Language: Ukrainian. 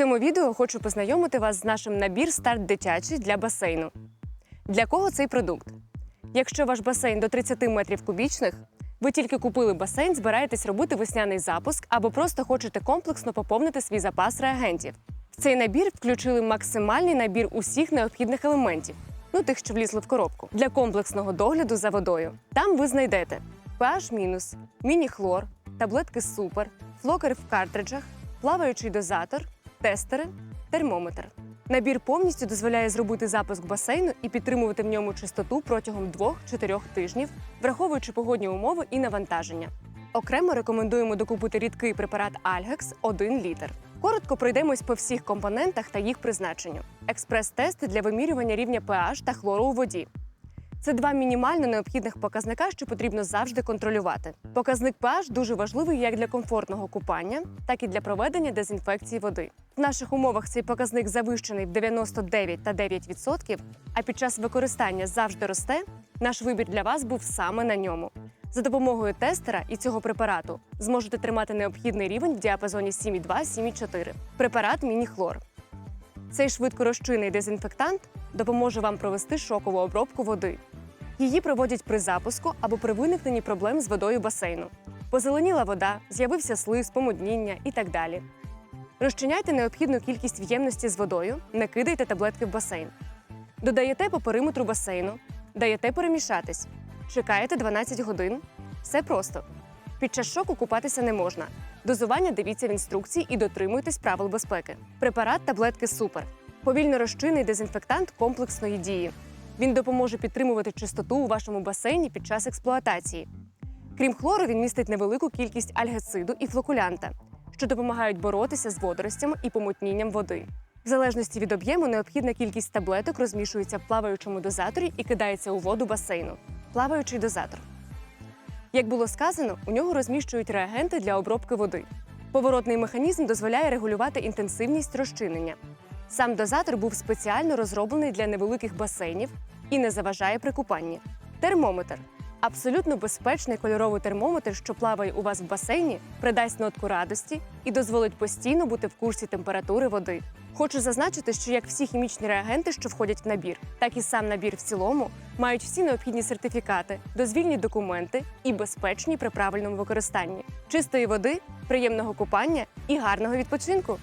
цьому відео хочу познайомити вас з нашим набір старт дитячий для басейну. Для кого цей продукт? Якщо ваш басейн до 30 метрів кубічних, ви тільки купили басейн, збираєтесь робити весняний запуск або просто хочете комплексно поповнити свій запас реагентів. В цей набір включили максимальний набір усіх необхідних елементів, ну тих, що влізли в коробку, для комплексного догляду за водою. Там ви знайдете pH-, міні-хлор, таблетки супер, флокер в картриджах, плаваючий дозатор, тестери, термометр. Набір повністю дозволяє зробити запуск басейну і підтримувати в ньому чистоту протягом 2-4 тижнів, враховуючи погодні умови і навантаження. Окремо рекомендуємо докупити рідкий препарат Альгекс 1 літр. Коротко пройдемось по всіх компонентах та їх призначенню. Експрес-тести для вимірювання рівня pH та хлору у воді. Це два мінімально необхідних показника, що потрібно завжди контролювати. Показник pH дуже важливий як для комфортного купання, так і для проведення дезінфекції води. В наших умовах цей показник завищений в 99 та 9%, а під час використання завжди росте. Наш вибір для вас був саме на ньому. За допомогою тестера і цього препарату зможете тримати необхідний рівень в діапазоні 7,2-7,4. Препарат Мініхлор. Цей швидкорозчинний дезінфектант допоможе вам провести шокову обробку води. Її проводять при запуску або при виникненні проблем з водою басейну. Позеленіла вода, з'явився слиз, помудніння і так далі. Розчиняйте необхідну кількість в ємності з водою, не кидайте таблетки в басейн. Додаєте по периметру басейну, даєте перемішатись, чекаєте 12 годин. Все просто. Під час шоку купатися не можна. Дозування дивіться в інструкції і дотримуйтесь правил безпеки. Препарат таблетки супер. Повільно розчинний дезінфектант комплексної дії. Він допоможе підтримувати чистоту у вашому басейні під час експлуатації. Крім хлору, він містить невелику кількість альгециду і флокулянта, що допомагають боротися з водоростями і помутнінням води. В залежності від об'єму необхідна кількість таблеток розмішується в плаваючому дозаторі і кидається у воду басейну. Плаваючий дозатор. Як було сказано, у нього розміщують реагенти для обробки води. Поворотний механізм дозволяє регулювати інтенсивність розчинення. Сам дозатор був спеціально розроблений для невеликих басейнів і не заважає при купанні. Термометр абсолютно безпечний кольоровий термометр, що плаває у вас в басейні, придасть нотку радості і дозволить постійно бути в курсі температури води. Хочу зазначити, що як всі хімічні реагенти, що входять в набір, так і сам набір в цілому мають всі необхідні сертифікати, дозвільні документи і безпечні при правильному використанні чистої води, приємного купання і гарного відпочинку.